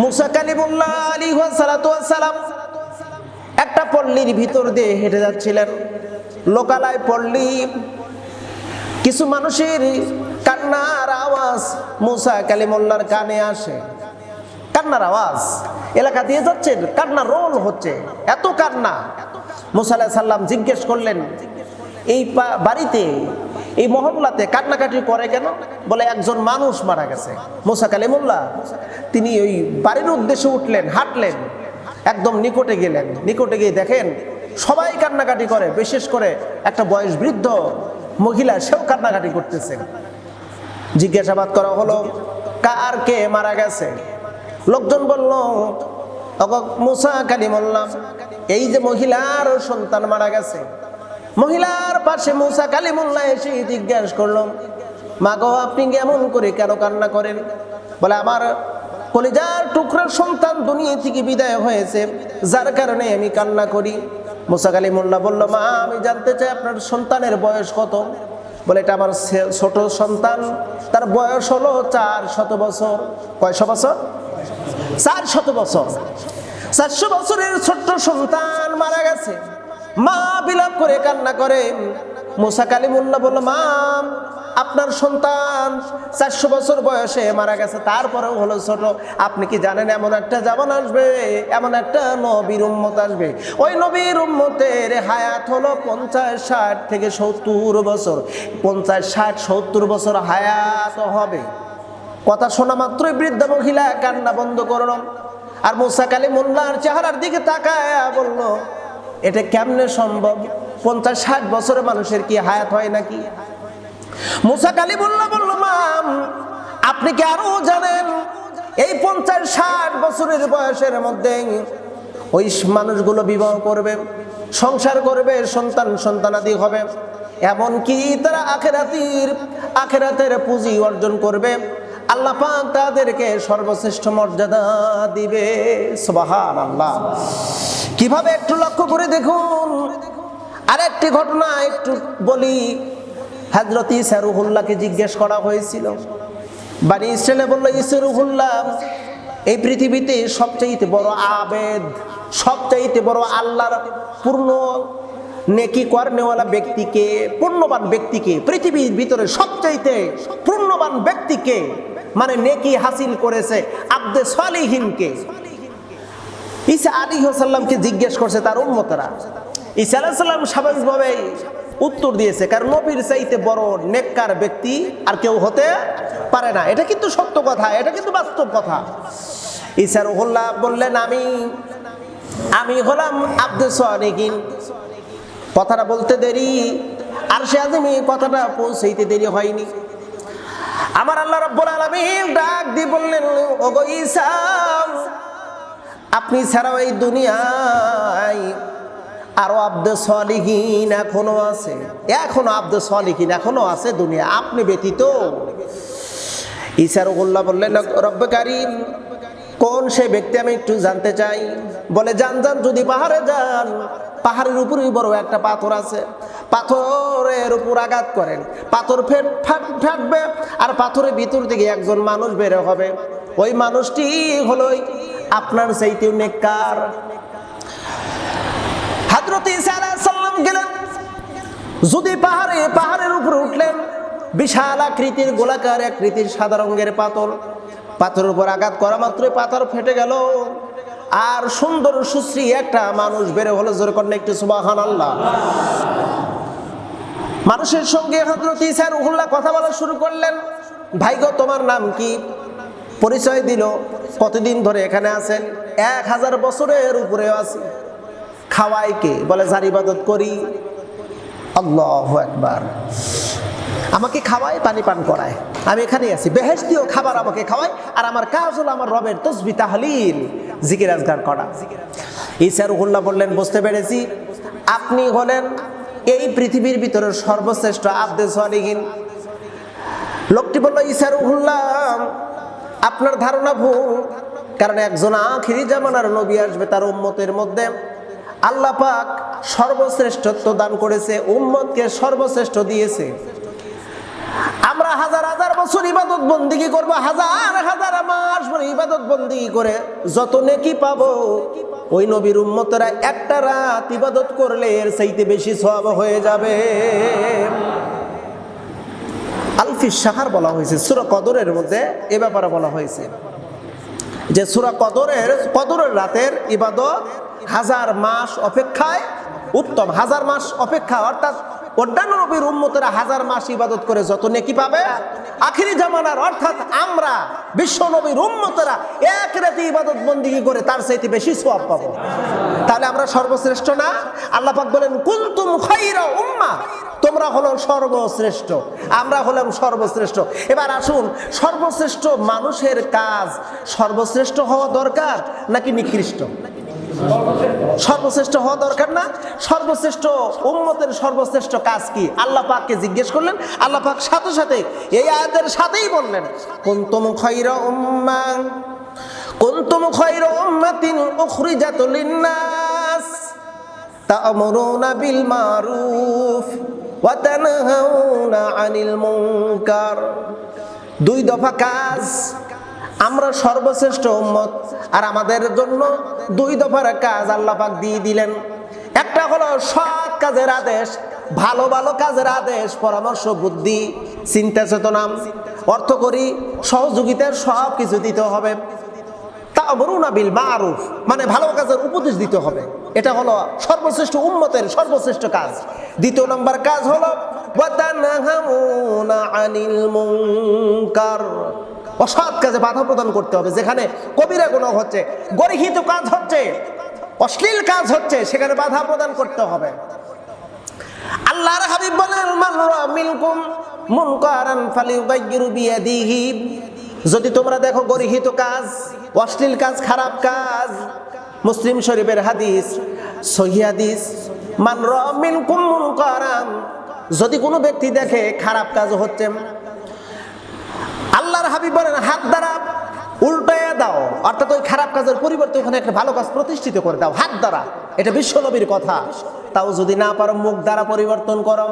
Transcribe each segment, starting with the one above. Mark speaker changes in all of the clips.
Speaker 1: মুসা কালিমুল্লাহ আলী সালাম একটা পল্লীর ভিতর দিয়ে হেঁটে যাচ্ছিলেন। লোকালয় পল্লী। কিছু মানুষের কান্নার আওয়াজ মুসা কালিমুল্লার কানে আসে। কান্নার আওয়াজ। এলাকা দিয়ে যাচ্ছেন কান্না রোল হচ্ছে। এত কান্না। মুসা আলাহ সাল্লাম জিজ্ঞেস করলেন, এই বাড়িতে এই মহল্লাতে কান্নাকাটি করে কেন? বলে একজন মানুষ মারা গেছে, মুসা কালিমুল্লাহ। তিনি ওই বাড়ির উদ্দেশ্যে উঠলেন, হাঁটলেন, একদম নিকটে গেলেন। নিকটে গিয়ে দেখেন, সবাই কান্নাকাটি করে, বিশেষ করে একটা বয়স বৃদ্ধ মহিলা, সেও কান্নাকাটি করতেছে। জিজ্ঞাসাবাদ করা হলো, কার কে মারা গেছে? লোকজন বলল, "অগো মুসা কালিমুল্লাহ, এই যে মহিলার সন্তান মারা গেছে। মহিলার পাশে মুসা কালিমুল্লাহ এসে জিজ্ঞাসা করল মা গো আপনি কেমন করে কেন কান্না করেন? বলে, আমার কলিজার টুকরার সন্তান দুনিয়া থেকে বিদায় হয়েছে, যার কারণে আমি কান্না করি। মুসা কালিমুল্লাহ বলল, মা, আমি জানতে চাই আপনার সন্তানের বয়স কত? বলে, এটা আমার ছোট সন্তান, তার বয়স হলো চার শত বছর। কয়শো বছর? চার শত বছর। চারশো বছরের ছোট্ট সন্তান মারা গেছে। মা বিলাপ করে কান্না করে মুসা কালিমুল্লাহ বলল, মা, আপনার সন্তান চারশো বছর বয়সে মারা গেছে, তারপরেও হলো ছোট। আপনি কি জানেন এমন একটা জামান আসবে, এমন একটা নবীর উম্মত আসবে? ওই নবীর উম্মতের হায়াত হলো পঞ্চাশ, ষাট থেকে সত্তর বছর। পঞ্চাশ, ষাট, সত্তর বছর হায়াত হবে। কথা শোনা মাত্রই বৃদ্ধ মহিলা কান্না বন্ধ করল। আর মুসা মোল্লার চেহারার দিকে তাকায় বলল এটা কেমনে সম্ভব? পঞ্চাশ, ষাট বছরের মানুষের কি হায়াত হয় নাকি? মুসা কালী মোল্লা বলল, মাম, আপনি কি আরও জানেন? এই পঞ্চাশ, ষাট বছরের বয়সের মধ্যে ওই মানুষগুলো বিবাহ করবে, সংসার করবে, সন্তান, সন্তানাদি হবে। এমনকি তারা আখেরাতির, আখেরাতের পুঁজি অর্জন করবে। আল্লাহ তাদেরকে সর্বশ্রেষ্ঠ মর্যাদা দিবে। সুবাহান আল্লাহ কীভাবে একটু লক্ষ্য করে দেখুন। আরেকটি ঘটনা একটু বলি। হাজরত ইসারুহুল্লাহকে জিজ্ঞেস করা হয়েছিল। বানি ইসরায়েলে বলল ইসরুহুল্লাহ এই পৃথিবীতে সবচাইতে বড় আবেদ, সবচাইতে বড় আল্লাহর পূর্ণ নেকি কর্নেওয়ালা ব্যক্তিকে পূর্ণবান ব্যক্তিকে পৃথিবীর ভিতরে সবচাইতে পূর্ণবান ব্যক্তিকে মানে নেকি হাসিল করেছে আব্দে সালিহিনকে ঈসা আলী সাল্লামকে জিজ্ঞেস করছে তার উন্মতরা ঈসা আলাহ সাল্লাম স্বাভাবিকভাবে উত্তর দিয়েছে, কারণ নবীর চাইতে বড় নেককার ব্যক্তি আর কেউ হতে পারে না। এটা কিন্তু সত্য কথা, এটা কিন্তু বাস্তব কথা। ঈসা রহুল্লাহ বললেন, আমি আমি হলাম আব্দুল সোয়ানিকিন কথাটা বলতে দেরি আর সে আজমি কথাটা পৌঁছাইতে দেরি হয়নি। আমার আল্লাহ রব্বুল আলামিন ডাক দিয়ে বললেন, ওগো ঈসা আপনি ছাড়াও এই দুনিয়ায় আরও আব্দ সলিহীন এখনও আছে। এখনও আব্দ সলিহীন এখনও আছে দুনিয়া। আপনি ব্যতীত। ইসারুল্লাহ বললেন, রব্বে কারিম, কোন সে ব্যক্তি আমি একটু জানতে চাই? বলে, যান যান, যদি পাহাড়ে যান, পাহাড়ের উপরেই বড় একটা পাথর আছে। পাথরের উপর আঘাত করেন। পাথর ফেট, ফাট, ফাটবে আর পাথরের ভিতর থেকে একজন মানুষ বের হবে। ওই মানুষটি হলো আপনার চাইতেও নেককার। হাজরত আলাইহিস সালাম গেলেন। যদি পাহাড়ে, পাহাড়ের উপরে উঠলেন, বিশাল আকৃতির গোলাকার আকৃতির সাদা রঙের পাথর। পাথরের উপর আঘাত করা মাত্রই পাথর ফেটে গেল। আর সুন্দর সুশ্রী একটা মানুষ বেড়ে হলো জোর কন্যা একটু সুবাহান আল্লাহ মানুষের সঙ্গে হজরত ইসা রুহুল্লাহ কথা বলা শুরু করলেন। ভাইগো তোমার নাম কি? পরিচয় দিল, কতদিন ধরে এখানে আছেন? এক হাজার বছরের উপরে আছি। খাওয়াই কে? বলে, যার ইবাদত করি। আল্লাহ একবার আমাকে খাওয়ায়, পানি পান করায়। আমি এখানেই আছি। বেহেস্তীয় খাবার আমাকে খাওয়ায়। আর আমার কাজ হলো আমার রবের তসবি তাহলিল, জিকির আজগার করা। ইসার উল্লাহ বললেন, বুঝতে পেরেছি। আপনি হলেন এই পৃথিবীর ভিতরে সর্বশ্রেষ্ঠ আব্দে সালিহীন। লোকটি বলল ইসার উল্লাহ আপনার ধারণা ভুল, কারণ একজন আখিরি জামানার নবী আসবে তার উম্মতের মধ্যে। আল্লাহ পাক সর্বশ্রেষ্ঠত্ব দান করেছে, উম্মতকে সর্বশ্রেষ্ঠ দিয়েছে। আমরা হাজার হাজার বছর ইবাদত বন্দিগি করব, হাজার হাজার মাস ইবাদত বন্দিগি করে, যত নেকি পাবো, ওই নবীর উম্মতরা একটা রাত ইবাদত করলে এর চাইতে বেশি সব হয়ে যাবে। আলফি সাহার বলা হয়েছে। সুরা কদরের মধ্যে এ ব্যাপারে বলা হয়েছে। যে সুরা কদরের কদরের রাতের ইবাদত হাজার মাস অপেক্ষায় উত্তম। হাজার মাস অপেক্ষা, অর্থাৎ অন্যান্য নবীর উম্মতেরা হাজার মাস ইবাদত করে যত নেকি পাবে। আখিরি জামানার অর্থাৎ আমরা, বিশ্ব নবীর উম্মতেরা এক রাতে ইবাদত বন্দিগি করে তার চাইতে বেশি সওয়াব পাবো। তাহলে আমরা সর্বশ্রেষ্ঠ না? আল্লাহ পাক বলেন, কুনতুম খাইরা উম্মা। তোমরা হলো সর্বশ্রেষ্ঠ। আমরা হলাম সর্বশ্রেষ্ঠ। এবার আসুন, সর্বশ্রেষ্ঠ মানুষের কাজ সর্বশ্রেষ্ঠ হওয়া দরকার নাকি নিকৃষ্ট? সর্বশ্রেষ্ঠ হওয়া দরকার না। সর্বশ্রেষ্ঠ উম্মতের সর্বশ্রেষ্ঠ কাজ কি? আল্লাহ পাককে জিজ্ঞেস করলেন, আল্লাহ পাক সাথে সাথে এই আয়াতের সাথেই বললেন, কুনতুম খায়রা উম্মা কুনতুম খায়রা উম্মাতিন উখরিজাত লিন-নাস, তা'মুরুনা বিল মারুফ ওয়া আনিল মুনকার। দুই দফা কাজ আমরা সর্বশ্রেষ্ঠ উম্মত। আর আমাদের জন্য দুই দফার কাজ আল্লাহ পাক দিয়ে দিলেন। একটা হলো সৎ কাজের আদেশ, ভালো ভালো কাজের আদেশ, পরামর্শ, বুদ্ধি, চিন্তা চেতনা। অর্থ করি সহযোগিতার সব কিছু দিতে হবে। তা'মুরুনা বিল মারুফ মানে ভালো কাজের উপদেশ দিতে হবে। এটা হলো সর্বশ্রেষ্ঠ উম্মতের সর্বশ্রেষ্ঠ কাজ। দ্বিতীয় নম্বর কাজ হলো অসৎ কাজে বাধা প্রদান করতে হবে, যেখানে কবিরা গুনাহ হচ্ছে, গরিহিত কাজ হচ্ছে, অশ্লীল কাজ হচ্ছে, সেখানে বাধা প্রদান করতে হবে। আল্লাহর হাবিব বলেন, মান রা'a মিনকুম মুনকারান ফালিয়ুগাইয়িরু বিয়াদিহি। যদি তোমরা দেখো গরিহিত কাজ, অশ্লীল কাজ, খারাপ কাজ, মুসলিম শরীফের হাদিস, সহি হাদিস রা'a মিনকুম মুনকারান। যদি কোনো ব্যক্তি দেখে খারাপ কাজ হচ্ছে হাত দ্বারা উল্টায়া দাও, অর্থাৎ ওই খারাপ কাজের পরিবর্তে ওখানে একটা ভালো কাজ প্রতিষ্ঠিত করে দাও, হাত দ্বারা। এটা বিশ্বনবীর কথা। তাও যদি না পারো, মুখ দ্বারা পরিবর্তন করো।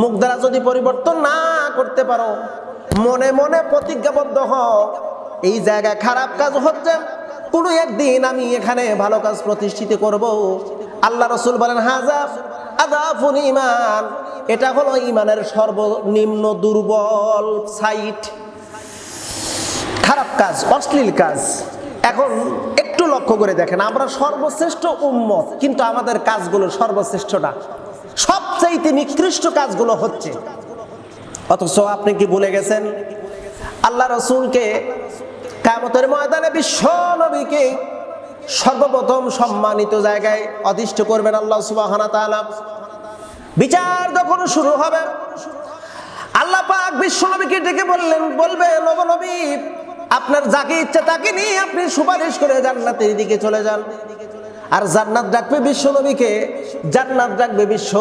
Speaker 1: মুখ দ্বারা যদি পরিবর্তন না করতে পারো, মনে মনে প্রতিজ্ঞাবদ্ধ হও। এই জায়গায় খারাপ কাজ হচ্ছে, কোনো একদিন আমি এখানে ভালো কাজ প্রতিষ্ঠিত করব। আল্লাহ রসুল বলেন হাজার আদাফুল ইমান। এটা হলো ইমানের সর্বনিম্ন দুর্বল সাইট। খারাপ কাজ, অশ্লীল কাজ। এখন একটু লক্ষ্য করে দেখেন, আমরা সর্বশ্রেষ্ঠ উম্মত, কিন্তু আমাদের কাজগুলো সর্বশ্রেষ্ঠ না। সবচাইতে নিকৃষ্ট কাজগুলো হচ্ছে। অথচ আপনি কি ভুলে গেছেন? আল্লাহ রসুলকে কামতের ময়দানে বিশ্ব নবীকে সর্বপ্রথম সম্মানিত জায়গায় অধিষ্ঠ করবেন আল্লাহ তাআলা। বিচার যখন শুরু হবে, আল্লাহ পাক বিশ্বনবীকে ডেকে বললেন বলবে নবনবী আপনার যাকে ইচ্ছা তাকে নিয়ে আপনি সুপারিশ করে জান্নাতের দিকে চলে যান। আর জান্নাত ডাকবে বিশ্বনবীকে জান্নাত ডাকবে বিশ্ব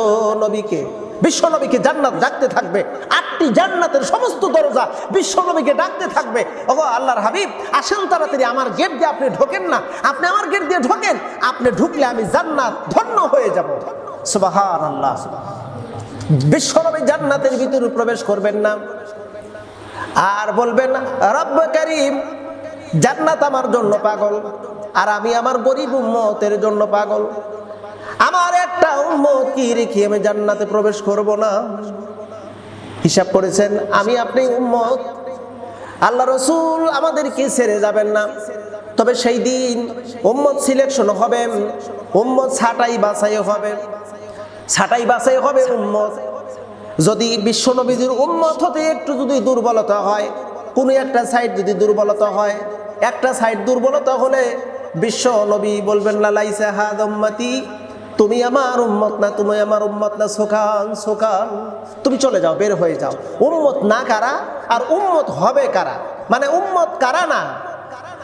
Speaker 1: নবীকে। বিশ্ব নবীকে জান্নাত ডাকতে থাকবে। আটটি জান্নাতের সমস্ত দরজা বিশ্ব নবীকে ডাকতে থাকবে। ওগো আল্লাহর হাবিব, আসেন তাড়াতাড়ি, আমার গেট দিয়ে আপনি ঢোকেন না। আপনি আমার গেট দিয়ে ঢোকেন, আপনি ঢুকলে আমি জান্নাত ধন্য হয়ে যাব। সুবাহান আল্লাহ বিশ্বনবী জান্নাতের ভিতরে প্রবেশ করবেন না। আর বলবেন রব্ব করিম, জান্নাত আমার জন্য পাগল, আর আমি আমার গরিব উম্মতের জন্য পাগল। আমার একটা উম্মত কি রেখে আমি জান্নাতে প্রবেশ করব না? হিসাব করেছেন, আমি আপনি উম্মত। আল্লাহ রসুল আমাদেরকে ছেড়ে যাবেন না। তবে সেই দিন উম্মত সিলেকশন হবে, উম্মত ছাটাই বাছাই হবে। ছাটাই বাছাই হবে উম্মত। যদি বিশ্বনবীজির উম্মত হতে একটু যদি দুর্বলতা হয়, কোনো একটা সাইড যদি দুর্বলতা হয়, একটা সাইড দুর্বলতা হলে বিশ্ব নবী বলবেন না লাইসা হাদ উম্মতি, তুমি আমার উম্মত না, তুমি আমার উম্মত না সোখান সোখান তুমি চলে যাও, বের হয়ে যাও। উম্মত না কারা? আর উম্মত হবে কারা? মানে উম্মত কারা না?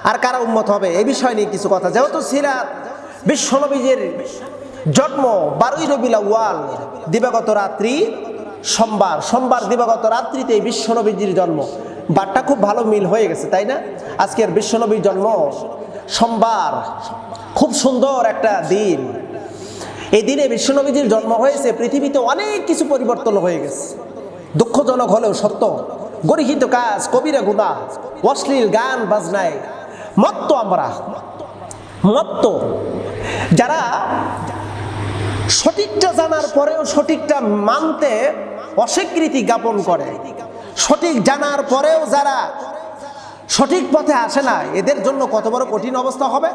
Speaker 1: আর কারা উম্মত হবে? এই বিষয় নিয়ে কিছু কথা। যেহেতু সিরাত বিশ্বনবীজের জন্ম বারোই রবিলা ওয়াল দিবাগত রাত্রি সোমবার সোমবার দিবাগত রাত্রিতে বিশ্বনবীজির জন্ম। বারটা খুব ভালো মিল হয়ে গেছে, তাই না? আজকের বিশ্বনবীর জন্ম সোমবার। খুব সুন্দর একটা দিন। এই দিনে বিশ্বনবীজির জন্ম হয়েছে, পৃথিবীতে অনেক কিছু পরিবর্তন হয়ে গেছে। দুঃখজনক হলেও সত্য, গরিহিত কাজ, কবিরা গুণা, অশ্লীল গান বাজনায় মত্ত আমরা, মত্ত। যারা সঠিকটা জানার পরেও সঠিকটা মানতে অস্বীকৃতি জ্ঞাপন করে। সঠিক জানার পরেও যারা সঠিক পথে আসে না, এদের জন্য কত বড় কঠিন অবস্থা হবে?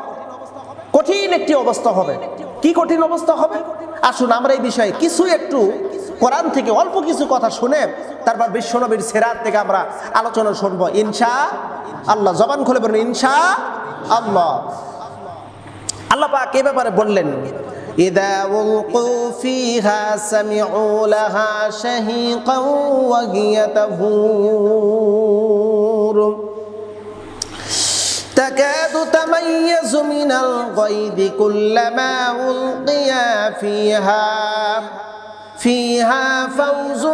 Speaker 1: কঠিন একটি অবস্থা হবে। কি কঠিন অবস্থা হবে? আসুন আমরা এই বিষয়ে কিছু একটু কোরআন থেকে অল্প কিছু কথা শুনে তারপর বিশ্বনবীর সেরার থেকে আমরা আলোচনা শুনব। ইনশা আল্লাহ, জবান খুলে বলুন, ইনশা আল্লাহ। আল্লাহ পাক এ ব্যাপারে বললেন إذا ألقوا فيها سمعوا لها شهيقا وهي تفور تكاد تميز من الغيظ كلما ألقي فيها فيها فوز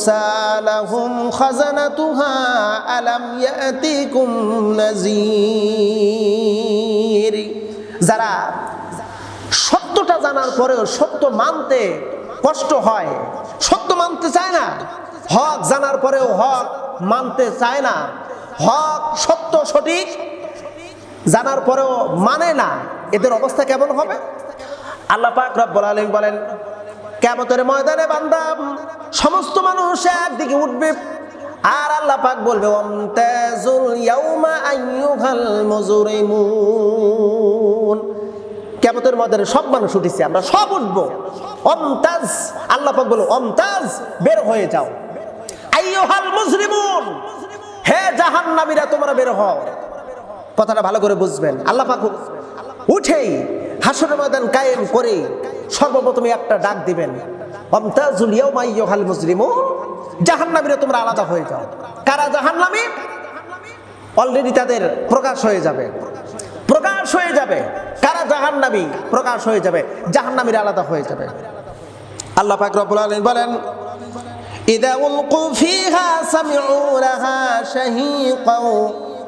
Speaker 1: سالهم خزنتها ألم يأتكم نذير যারা সত্যটা জানার পরেও সত্য মানতে কষ্ট হয়। সত্য মানতে চায় না। হক জানার পরেও হক মানতে চায় না। হক সত্য সঠিক জানার পরেও মানে না। এদের অবস্থা কেমন হবে? আল্লাহ পাক রব্বুল আলামিন বলেন কেমতের ময়দানে বান্দা সমস্ত মানুষ একদিকে উঠবে আর আল্লাহ পাক বলবে ওমতাজুল ইয়াউমা আইয়ুহাল মুজরিমুন। কেমতের ময়দানে সব মানুষ উঠেছে, আমরা সব উঠবো। অমতাজ, আল্লাহ বলো, অমতাজ, বের হয়ে যাও। আইয়ুহাল মুজরিমুন, হে জাহান্নামীরা, তোমরা বের হও। কথাটা ভালো করে বুঝবেন। আল্লাহ পাক উঠেই হাসরের ময়দান কায়েম করে সর্বপ্রথম একটা ডাক দিবেন, অমতাজুল ইয়াউমা আইয়ুহাল মুজরিমুন, জাহান্নামীরা, তোমরা আলাদা হয়ে যাও। কারা জাহান্নামী? অলরেডি তাদের প্রকাশ হয়ে যাবে। প্রকাশ হয়ে যাবে কারা জাহান্নামী প্রকাশ হয়ে যাবে জাহান্নামীরা আলাদা হয়ে যাবে আল্লাহ পাক রব্বুল আলামিন বলেন إذا ألقوا فيها سمعوا لها شهيقا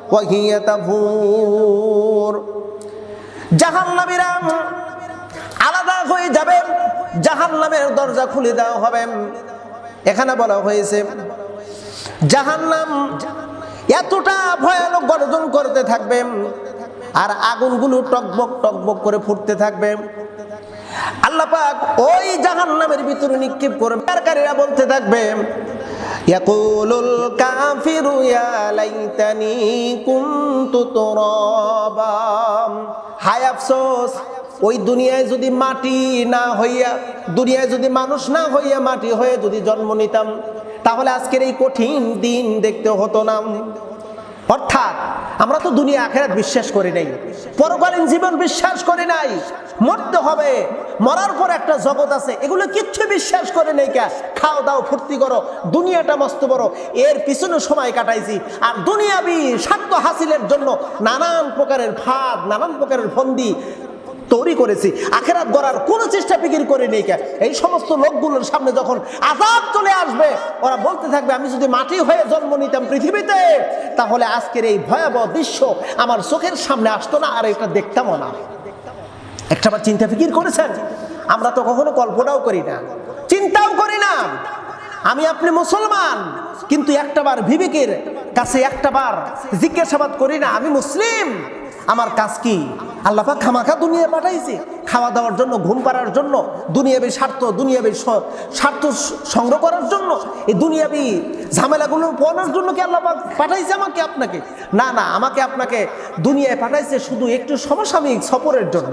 Speaker 1: وهي تفور জাহান্নামীরা আলাদা হয়ে যাবে জাহান্নামের দরজা খুলে দেওয়া হবে এখানে বলা হয়েছে জাহান্নাম এতটা ভয়ানক গর্জন করতে থাকবে আর আগুনগুলো টকবক টকবক করে ফুটতে থাকবে। আল্লাহ পাক ওই জাহান্নামের ভিতরে নিক্ষেপ করবে কারীরা বলতে থাকবে, ইয়াকুলুল কাফিরু ইয়া লাইতানি কুনতু তুরাবা। হায় ওই দুনিয়ায় যদি মাটি না হইয়া, দুনিয়ায় যদি মানুষ না হইয়া মাটি হয়ে যদি জন্ম নিতাম, তাহলে আজকের এই কঠিন দিন দেখতে হতো না। অর্থাৎ আমরা তো দুনিয়া আখেরাত বিশ্বাস করি নাই, পরকালীন জীবন বিশ্বাস করি নাই, মরতে হবে, মরার পর একটা জগৎ আছে, এগুলো কিচ্ছু বিশ্বাস করে নেই কে খাও দাও, ফুর্তি করো, দুনিয়াটা মস্ত বড়, এর পিছনে সময় কাটাইছি, আর দুনিয়াবি স্বার্থ হাসিলের জন্য নানান প্রকারের ফাঁদ নানান প্রকারের ফন্দি তৈরি করেছি। আখেরাত গড়ার কোনো চেষ্টা ফিকির করে নেই কে এই সমস্ত লোকগুলোর সামনে যখন আজাব চলে আসবে, ওরা বলতে থাকবে, আমি যদি মাটি হয়ে জন্ম নিতাম পৃথিবীতে, তাহলে আজকের এই ভয়াবহ দৃশ্য আমার চোখের সামনে আসতো না, আর এটা দেখতামও না। একটা একটাবার চিন্তা ফিকির করেছেন? আমরা তো কখনো কল্পনাও করি না। চিন্তাও করি না। আমি আপনি মুসলমান, কিন্তু একটাবার বিবেকের কাছে একটাবার জিজ্ঞাসাবাদ করি না, আমি মুসলিম, আমার কাজ কি? আল্লাপা খামাখা দুনিয়া পাঠাইছে। খাওয়া দাওয়ার জন্য, ঘুম পাড়ার জন্য, দুনিয়াবি স্বার্থ দুনিয়াবি স্বার্থ সংগ্রহ করার জন্য, এই দুনিয়াবি ঝামেলাগুলো পড়ানোর জন্য কি আল্লাহ পাঠাইছে আমাকে আপনাকে? না না, আমাকে আপনাকে দুনিয়ায় পাঠাইছে শুধু একটু সমসাময়িক সফরের জন্য।